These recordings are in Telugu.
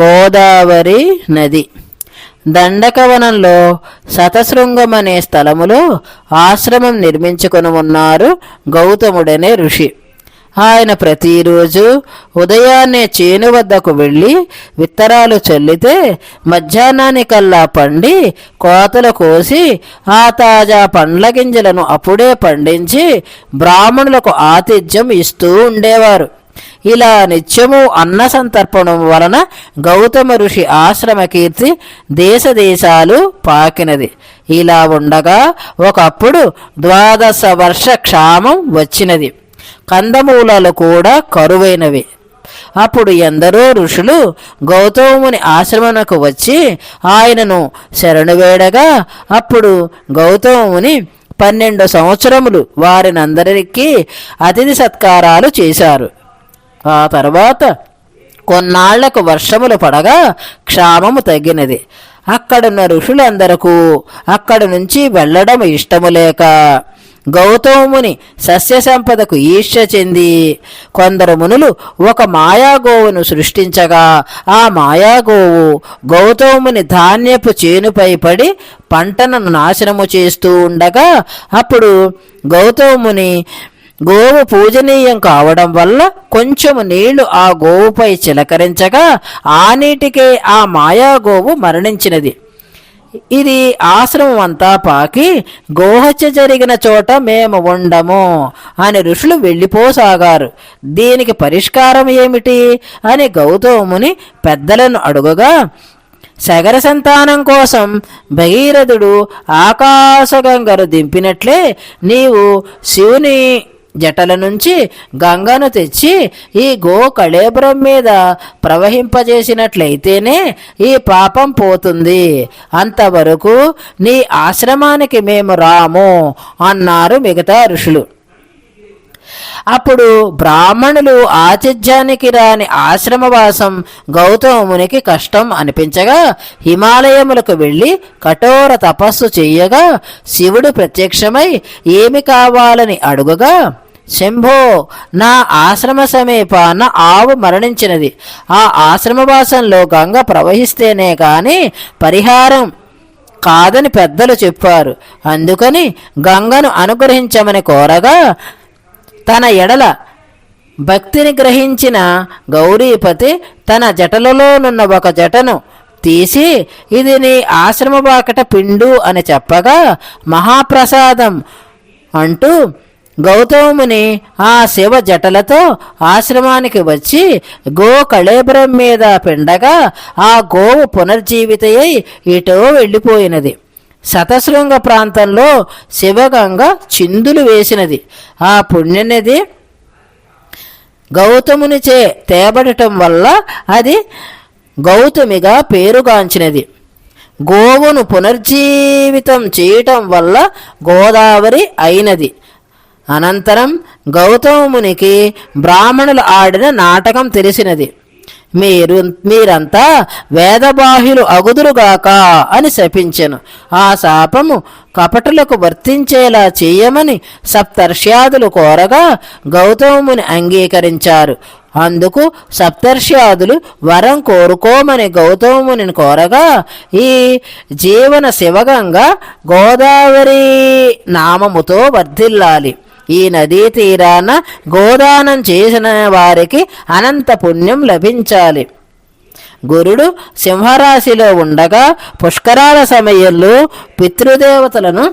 గోదావరి నది. దండకవనంలో శతశృంగం అనే స్థలములో ఆశ్రమం నిర్మించుకొని ఉన్నారు గౌతముడనే ఋషి. ఆయన ప్రతిరోజు ఉదయాన్నే చేను వద్దకు వెళ్ళి విత్తనాలు చల్లితే మధ్యాహ్నానికల్లా పండి కోతలు కోసి ఆ తాజా పండ్ల గింజలను అప్పుడే పండించి బ్రాహ్మణులకు ఆతిథ్యం ఇస్తూ ఉండేవారు. ఇలా నిత్యము అన్న సంతర్పణం వలన గౌతమ ఋషి ఆశ్రమ కీర్తి దేశ దేశాలు పాకినది. ఇలా ఉండగా ఒకప్పుడు ద్వాదశ వర్ష క్షామం వచ్చినది. కందమూలాలు కూడా కరువైనవి. అప్పుడు ఎందరో ఋషులు గౌతముని ఆశ్రమణకు వచ్చి ఆయనను శరణు వేడగా అప్పుడు గౌతముని పన్నెండు సంవత్సరములు వారినందరికీ అతిథి సత్కారాలు చేశారు. ఆ తర్వాత కొన్నాళ్ళకు వర్షములు పడగా క్షామము తగ్గినది అక్కడున్న ఋషులందరకు అక్కడి నుంచి వెళ్ళడం ఇష్టము లేక గౌతముని సస్య సంపదకు ఈర్ష్య చెంది కొందరు మునులు ఒక మాయాగోవును సృష్టించగా ఆ మాయాగోవు గౌతముని ధాన్యపు చేనుపై పడి పంటను నాశనము చేస్తూ ఉండగా అప్పుడు గౌతముని గోవు పూజనీయం కావడం వల్ల కొంచెము నీళ్ళు ఆ గోవుపై చిలకరించగా ఆ నీటికే ఆ మాయాగోవు మరణించినది. ఇది ఆశ్రమం అంతా పాకి గోహత్య జరిగిన చోట మేము ఉండము అని ఋషులు వెళ్ళిపోసాగారు. దీనికి పరిష్కారం ఏమిటి? అని గౌతముని పెద్దలను అడుగగా సగర సంతానం కోసం భగీరథుడు ఆకాశగంగను దింపినట్లే నీవు శివుని జటల నుంచి గంగను తెచ్చి ఈ గో కళేబరం మీద ప్రవహింపజేసినట్లయితేనే ఈ పాపం పోతుంది. అంతవరకు నీ ఆశ్రమానికి మేము రాము అన్నారు మిగతా ఋషులు. అప్పుడు బ్రాహ్మణులు ఆతిథ్యానికి రాని ఆశ్రమవాసం గౌతమునికి కష్టం అనిపించగా హిమాలయములకు వెళ్ళి కఠోర తపస్సు చేయగా శివుడు ప్రత్యక్షమై ఏమి కావాలని అడుగగా శంభో నా ఆశ్రమ సమీపాన ఆవు మరణించినది. ఆ ఆశ్రమవాసంలో గంగ ప్రవహిస్తేనే కాని పరిహారం కాదని పెద్దలు చెప్పారు. అందుకని గంగను అనుగ్రహించమని కోరగా తన ఎడల భక్తిని గ్రహించిన గౌరీపతి తన జటలలోనున్న ఒక జటను తీసి ఇది నీ ఆశ్రమ బాకట పిండు అని చెప్పగా మహాప్రసాదం అంటూ గౌతముని ఆ శివ జటలతో ఆశ్రమానికి వచ్చి గో కళేబరం మీద పిండగా ఆ గోవు పునర్జీవితయై ఇటో వెళ్ళిపోయినది. శతశృంగ ప్రాంతంలో శివగంగ చిందులు వేసినది. ఆ పుణ్యనది గౌతమునిచే తేబడటం వల్ల అది గౌతమిగా పేరుగాంచినది. గోవును పునర్జీవితం చేయటం వల్ల గోదావరి అయినది. అనంతరం గౌతమునికి బ్రాహ్మణులు ఆడిన నాటకం తెలిసినది. మీరు మీరంతా వేదబాహ్యులు అగుదురుగాక అని శపించెను. ఆ శాపము కపటులకు వర్తించేలా చేయమని సప్తర్ష్యాదులు కోరగా గౌతముని అంగీకరించారు. అందుకు సప్తర్ష్యాదులు వరం కోరుకోమని గౌతముని కోరగా ఈ జీవన శివగంగా గోదావరి నామముతో వర్ధిల్లాలి. ఈ నదీ తీరాన గోదానం చేసిన వారికి అనంత పుణ్యం లభించాలి. గురుడు సింహరాశిలో ఉండగా పుష్కరాల సమయంలో పితృదేవతలను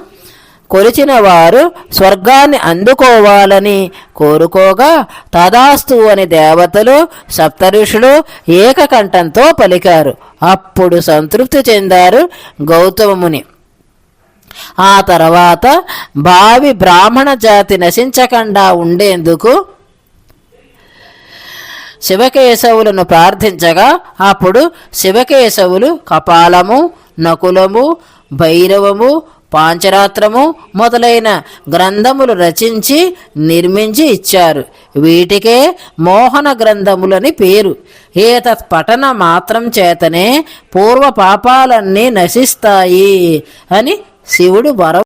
కొలిచిన వారు స్వర్గాన్ని అందుకోవాలని కోరుకోగా తదాస్తు అని దేవతలు సప్తఋషులు ఏకకంఠంతో పలికారు. అప్పుడు సంతృప్తి చెందారు గౌతముని. ఆ తర్వాత భావి బ్రాహ్మణ జాతి నశించకుండా ఉండేందుకు శివకేశవులను ప్రార్థించగా అప్పుడు శివకేశవులు కపాలము నకులము భైరవము పాంచరాత్రము మొదలైన గ్రంథములు రచించి నిర్మించి ఇచ్చారు. వీటికే మోహన గ్రంథములని పేరు. ఏతత్ పఠన మాత్రం చేతనే పూర్వ పాపాలన్నీ నశిస్తాయి అని శివుడు వరం